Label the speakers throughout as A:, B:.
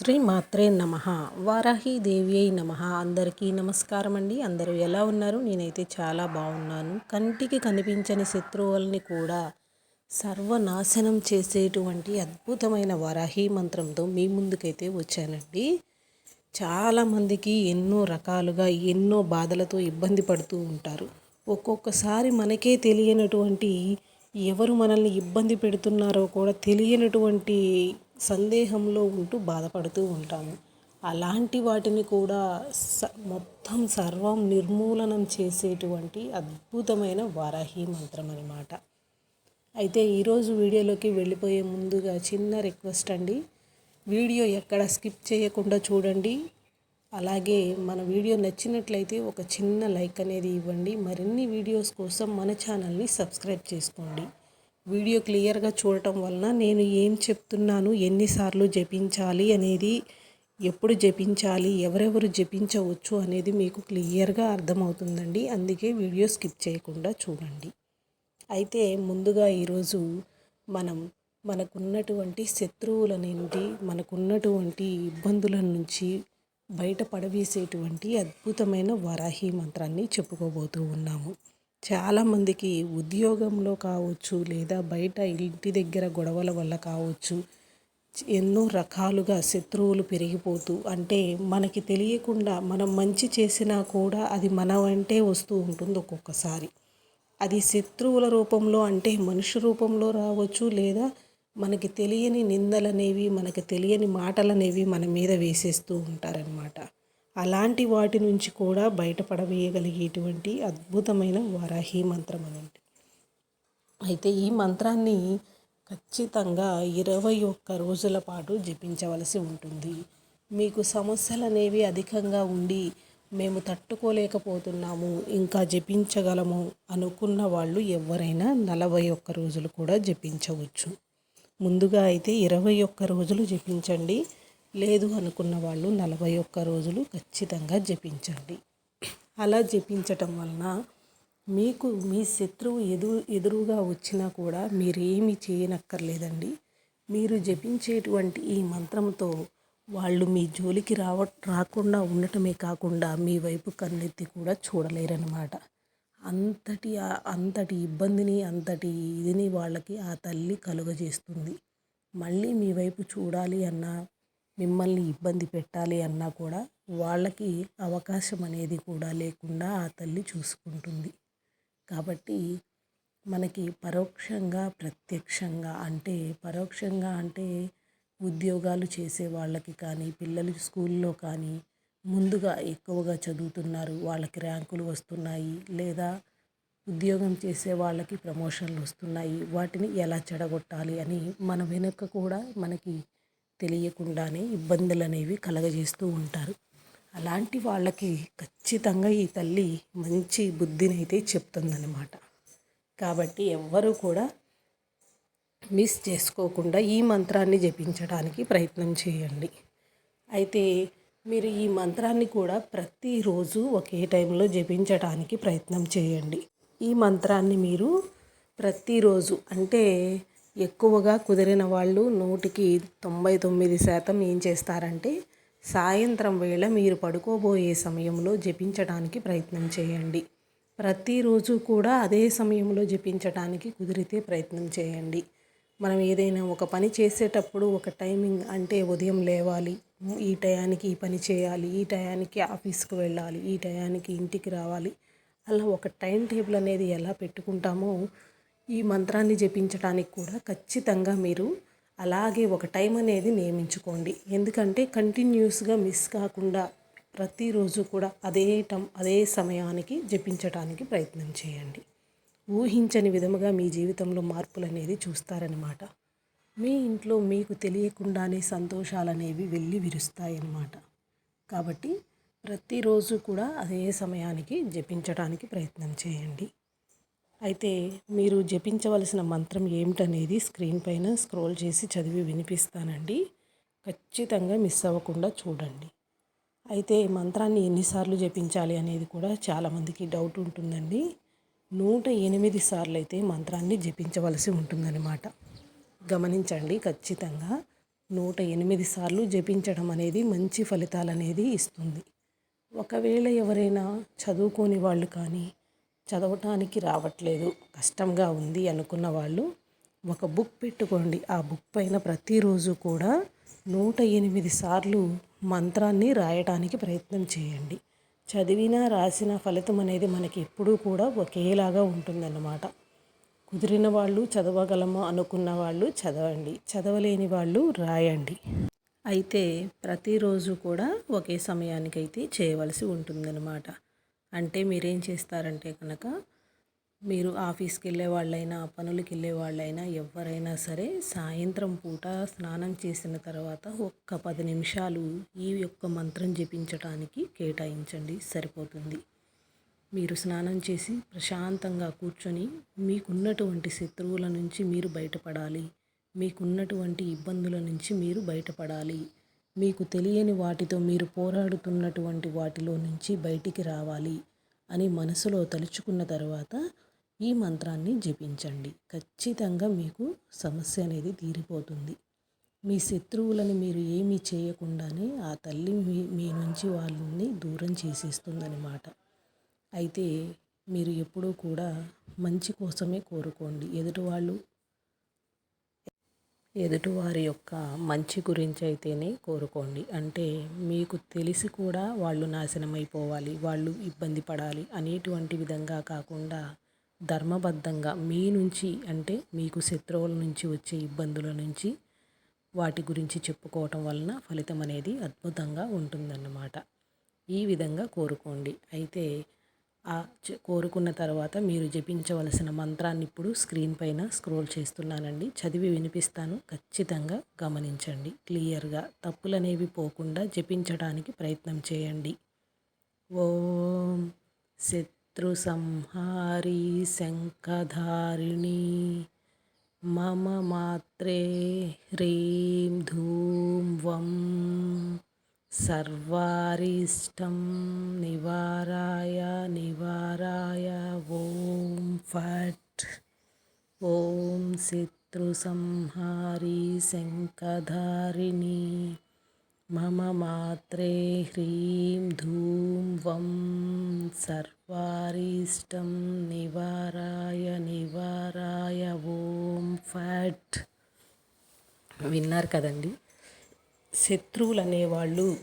A: శ్రీ మాత్రే నమ. వారాహి అయి నమ. అందరికీ నమస్కారం అండి అందరూ ఎలా ఉన్నారు? నేనైతే చాలా బాగున్నాను. కంటికి కనిపించని శత్రువుల్ని కూడా సర్వనాశనం చేసేటువంటి అద్భుతమైన వరాహి మంత్రంతో మీ ముందుకైతే వచ్చానండి. చాలామందికి ఎన్నో రకాలుగా ఎన్నో బాధలతో ఇబ్బంది పడుతూ ఉంటారు. ఒక్కొక్కసారి మనకే తెలియనటువంటి ఎవరు మనల్ని ఇబ్బంది పెడుతున్నారో కూడా తెలియనటువంటి సందేహంలో ఉంటూ బాధపడుతూ ఉంటాము. అలాంటి వాటిని కూడా స మొత్తం సర్వం నిర్మూలనం చేసేటువంటి అద్భుతమైన వారాహి మంత్రం అనమాట అయితే ఈరోజు వీడియోలోకి వెళ్ళిపోయే ముందుగా చిన్న రిక్వెస్ట్ అండి. వీడియో ఎక్కడ స్కిప్ చేయకుండా చూడండి. అలాగే మన వీడియో నచ్చినట్లయితే ఒక చిన్న లైక్ అనేది ఇవ్వండి. మరిన్ని వీడియోస్ కోసం మన ఛానల్ని సబ్స్క్రైబ్ చేసుకోండి. వీడియో క్లియర్గా చూడటం వలన నేను ఏం చెప్తున్నాను ఎన్నిసార్లు జపించాలి అనేది ఎప్పుడు జపించాలి ఎవరెవరు జపించవచ్చు అనేది మీకు క్లియర్గా అర్థమవుతుందండి. అందుకే వీడియో స్కిప్ చేయకుండా చూడండి. అయితే ముందుగా ఈరోజు మనం మనకున్నటువంటి శత్రువుల నుండి మనకున్నటువంటి ఇబ్బందుల నుంచి బయట పడవేసేటువంటి అద్భుతమైన వరాహి మంత్రాన్ని చెప్పుకోబోతూ ఉన్నాము. చాలామందికి ఉద్యోగంలో కావచ్చు లేదా బయట ఇంటి దగ్గర గొడవల వల్ల కావచ్చు ఎన్నో రకాలుగా శత్రువులు పెరిగిపోతూ అంటే మనకి తెలియకుండా మనం మంచి చేసినా కూడా అది మన వెంటే వస్తూ ఉంటుంది ఒక్కొక్కసారి. అది శత్రువుల రూపంలో అంటే మనుషు రూపంలో రావచ్చు లేదా మనకి తెలియని నిందలనేవి మనకి తెలియని మాటలనేవి మన మీద వేసేస్తూ ఉంటారనమాట అలాంటి వాటి నుంచి కూడా బయటపడవేయగలిగేటువంటి అద్భుతమైన వారాహి మంత్రం అనండి అయితే ఈ మంత్రాన్ని ఖచ్చితంగా ఇరవై ఒక్క రోజుల పాటు జపించవలసి ఉంటుంది. మీకు సమస్యలు అనేవి అధికంగా ఉండి మేము తట్టుకోలేకపోతున్నాము ఇంకా జపించగలము అనుకున్న వాళ్ళు ఎవరైనా నలభై ఒక్క రోజులు కూడా జపించవచ్చు. ముందుగా అయితే ఇరవై ఒక్క రోజులు జపించండి. లేదు అనుకున్న వాళ్ళు నలభై ఒక్క రోజులు ఖచ్చితంగా జపించండి. అలా జపించటం వలన మీకు మీ శత్రువు ఎదురు ఎదురుగా వచ్చినా కూడా మీరేమి చేయనక్కర్లేదండి. మీరు జపించేటువంటి ఈ మంత్రంతో వాళ్ళు మీ జోలికి రావ రాకుండా ఉండటమే కాకుండా మీ వైపు కన్నెత్తి కూడా చూడలేరన్నమాట. అంతటి అంతటి ఇబ్బందిని అంతటి ఇదిని వాళ్ళకి ఆ తల్లి కలుగజేస్తుంది. మళ్ళీ మీ వైపు చూడాలి అన్నా మిమ్మల్ని ఇబ్బంది పెట్టాలి అన్నా కూడా వాళ్ళకి అవకాశం అనేది కూడా లేకుండా ఆ తల్లి చూసుకుంటుంది. కాబట్టి మనకి పరోక్షంగా ప్రత్యక్షంగా అంటే పరోక్షంగా అంటే ఉద్యోగాలు చేసే వాళ్ళకి కానీ పిల్లలు స్కూల్లో కానీ ముందుగా ఎక్కువగా చదువుతున్నారు. వాళ్ళకి ర్యాంకులు వస్తున్నాయి. లేదా ఉద్యోగం చేసే వాళ్ళకి ప్రమోషన్లు వస్తున్నాయి. వాటిని ఎలా చెడగొట్టాలి అని మన వెనుక కూడా మనకి తెలియకుండానే ఇబ్బందులు అనేవి కలగజేస్తూ ఉంటారు. అలాంటి వాళ్ళకి ఖచ్చితంగా ఈ తల్లి మంచి బుద్ధినైతే చెప్తుందనమాట చెప్తుందన్నమాట. కాబట్టి ఎవ్వరూ కూడా మిస్ చేసుకోకుండా ఈ మంత్రాన్ని జపించడానికి ప్రయత్నం చేయండి. అయితే మీరు ఈ మంత్రాన్ని కూడా ప్రతిరోజు ఒకే టైంలో జపించడానికి ప్రయత్నం చేయండి. ఈ మంత్రాన్ని మీరు ప్రతిరోజు అంటే ఎక్కువగా కుదిరిన వాళ్ళు నూటికి తొంభై తొమ్మిది శాతం ఏం చేస్తారంటే సాయంత్రం వేళ మీరు పడుకోబోయే సమయంలో జపించడానికి ప్రయత్నం చేయండి. ప్రతిరోజు కూడా అదే సమయంలో జపించడానికి కుదిరితే ప్రయత్నం చేయండి. మనం ఏదైనా ఒక పని చేసేటప్పుడు ఒక టైమింగ్ అంటే ఉదయం లేవాలి ఈ టయానికి ఈ పని చేయాలి ఈ టయానికి ఆఫీస్కి వెళ్ళాలి ఈ టయానికి ఇంటికి రావాలి. అలా ఒక టైం టేబుల్ అనేది ఎలా పెట్టుకుంటామో ఈ మంత్రాన్ని జపించడానికి కూడా ఖచ్చితంగా మీరు అలాగే ఒక టైం అనేది నియమించుకోండి. ఎందుకంటే కంటిన్యూస్గా మిస్ కాకుండా ప్రతిరోజు కూడా అదే టం అదే సమయానికి జపించడానికి ప్రయత్నం చేయండి. ఊహించని విధముగా మీ జీవితంలో మార్పులు అనేది చూస్తారనమాట మీ ఇంట్లో మీకు తెలియకుండానే సంతోషాలు అనేవి వెళ్ళి విరుస్తాయన్నమాట. కాబట్టి ప్రతిరోజు కూడా అదే సమయానికి జపించడానికి ప్రయత్నం చేయండి. అయితే మీరు జపించవలసిన మంత్రం ఏమిటనేది స్క్రీన్ పైన స్క్రోల్ చేసి చదివి వినిపిస్తానండి. ఖచ్చితంగా మిస్ అవ్వకుండా చూడండి. అయితే ఈ మంత్రాన్ని ఎన్నిసార్లు జపించాలి అనేది కూడా చాలామందికి డౌట్ ఉంటుందండి. నూట ఎనిమిది సార్లు అయితే మంత్రాన్ని జపించవలసి ఉంటుందన్నమాట. గమనించండి ఖచ్చితంగా నూట ఎనిమిది సార్లు జపించడం అనేది మంచి ఫలితాలు అనేది ఇస్తుంది. ఒకవేళ ఎవరైనా చదువుకోని వాళ్ళు కానీ చదవటానికి రావట్లేదు కష్టంగా ఉంది అనుకున్న వాళ్ళు ఒక బుక్ పెట్టుకోండి. ఆ బుక్ పైన ప్రతిరోజు కూడా నూట ఎనిమిది సార్లు మంత్రాన్ని రాయటానికి ప్రయత్నం చేయండి. చదివిన రాసిన ఫలితం అనేది మనకి ఎప్పుడూ కూడా ఒకేలాగా ఉంటుందన్నమాట. కుదిరిన వాళ్ళు చదవగలము అనుకున్న వాళ్ళు చదవండి. చదవలేని వాళ్ళు రాయండి. అయితే ప్రతిరోజు కూడా ఒకే సమయానికైతే చేయవలసి ఉంటుందన్నమాట. అంటే మీరేం చేస్తారంటే కనుక మీరు ఆఫీస్కి వెళ్ళే వాళ్ళైనా పనులకి వెళ్ళే వాళ్ళైనా ఎవరైనా సరే సాయంత్రం పూట స్నానం చేసిన తర్వాత ఒక్క పది నిమిషాలు ఈ యొక్క మంత్రం జపించటానికి కేటాయించండి. సరిపోతుంది. మీరు స్నానం చేసి ప్రశాంతంగా కూర్చొని మీకున్నటువంటి శత్రువుల నుంచి మీరు బయటపడాలి. మీకున్నటువంటి ఇబ్బందుల నుంచి మీరు బయటపడాలి. మీకు తెలియని వాటితో మీరు పోరాడుతున్నటువంటి వాటిలో నుంచి బయటికి రావాలి అని మనసులో తలుచుకున్న తర్వాత ఈ మంత్రాన్ని జపించండి. ఖచ్చితంగా మీకు సమస్య అనేది తీరిపోతుంది. మీ శత్రువులను మీరు ఏమీ చేయకుండానే ఆ తల్లి మీ మీ నుంచి వాళ్ళని దూరం చేసేస్తుందన్నమాట. అయితే మీరు ఎప్పుడూ కూడా మంచి కోసమే కోరుకోండి. ఎదుటివాళ్ళు ఎదుటివారి యొక్క మంచి గురించి అయితేనే కోరుకోండి. అంటే మీకు తెలిసి కూడా వాళ్ళు నాశనం అయిపోవాలి వాళ్ళు ఇబ్బంది పడాలి అనేటువంటి విధంగా కాకుండా ధర్మబద్ధంగా మీ నుంచి అంటే మీకు శత్రువుల నుంచి వచ్చే ఇబ్బందుల నుంచి వాటి గురించి చెప్పుకోవటం వలన ఫలితం అనేది అద్భుతంగా ఉంటుందన్నమాట. ఈ విధంగా కోరుకోండి. అయితే కోరుకున్న తర్వాత మీరు జపించవలసిన మంత్రాన్ని ఇప్పుడు స్క్రీన్ పైన స్క్రోల్ చేస్తున్నానండి. చదివి వినిపిస్తాను. ఖచ్చితంగా గమనించండి. క్లియర్గా తప్పులనేవి పోకుండా జపించడానికి ప్రయత్నం చేయండి. ఓం శత్రు సంహారి శంఖధారిణి మమ మాత్రే హ్రీం ధూం వం సర్వారిష్టం నివారాయ నివారాయ. ఓం ఫట్. ఓం శత్రుసంహారీ శంఖధారిణి. మమ మాత్రే హ్రీం ధూం వం. సర్వారిష్టం నివారాయ నివారాయ. ఓం ఫట్. విన్నారు కదండి? శత్రువులు అనేవాళ్ళు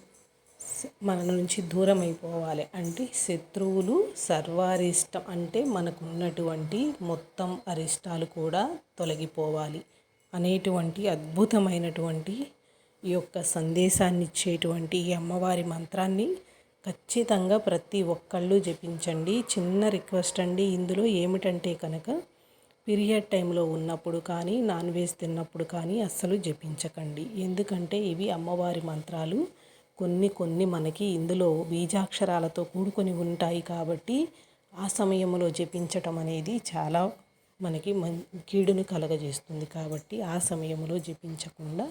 A: మన నుంచి దూరం అయిపోవాలి అంటే శత్రువులు సర్వారిష్టం. అంటే మనకు ఉన్నటువంటి మొత్తం అరిష్టాలు కూడా తొలగిపోవాలి. అనేటువంటి అద్భుతమైనటువంటి ఈ యొక్క సందేశాన్ని ఇచ్చేటువంటి ఈ అమ్మవారి మంత్రాన్ని ఖచ్చితంగా ప్రతి ఒక్కళ్ళు జపించండి. చిన్న రిక్వెస్ట్ అండి. ఇందులో ఏమిటంటే కనుక పీరియడ్ టైంలో ఉన్నప్పుడు కానీ నాన్ వెజ్ తిన్నప్పుడు కానీ అస్సలు జపించకండి. ఎందుకంటే ఇవి అమ్మవారి మంత్రాలు. కొన్ని కొన్ని మనకి ఇందులో బీజాక్షరాలతో కూడుకొని ఉంటాయి కాబట్టి ఆ సమయంలో జపించటం అనేది చాలా మనకి మం కీడుని కలగజేస్తుంది కాబట్టి ఆ సమయంలో జపించకుండా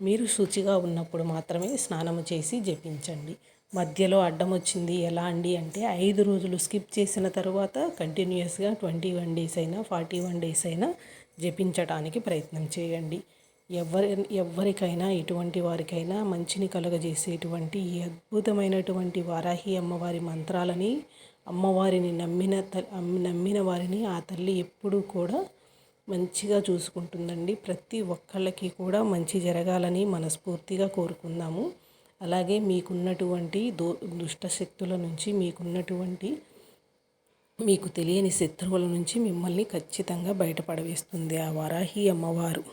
A: మీరు శుచిగా ఉన్నప్పుడు మాత్రమే స్నానము చేసి జపించండి. మధ్యలో అడ్డం వచ్చింది ఎలా అండి అంటే ఐదు రోజులు స్కిప్ చేసిన తర్వాత కంటిన్యూస్గా ట్వంటీ వన్ డేస్ అయినా ఫార్టీ వన్ డేస్ అయినా జపించడానికి ప్రయత్నం చేయండి. ఎవరి ఎవరికైనా ఎటువంటి వారికైనా మంచిని కలుగజేసేటువంటి ఈ అద్భుతమైనటువంటి వారాహి అమ్మవారి మంత్రాలని అమ్మవారిని నమ్మిన నమ్మిన వారిని ఆ తల్లి ఎప్పుడూ కూడా మంచిగా చూసుకుంటుందండి. ప్రతి ఒక్కళ్ళకి కూడా మంచి జరగాలని మనస్ఫూర్తిగా కోరుకుందాము. అలాగే మీకున్నటువంటి దో దుష్ట శక్తుల నుంచి మీకున్నటువంటి మీకు తెలియని శత్రువుల నుంచి మిమ్మల్ని ఖచ్చితంగా బయటపడవేస్తుంది ఆ వరాహి అమ్మవారు.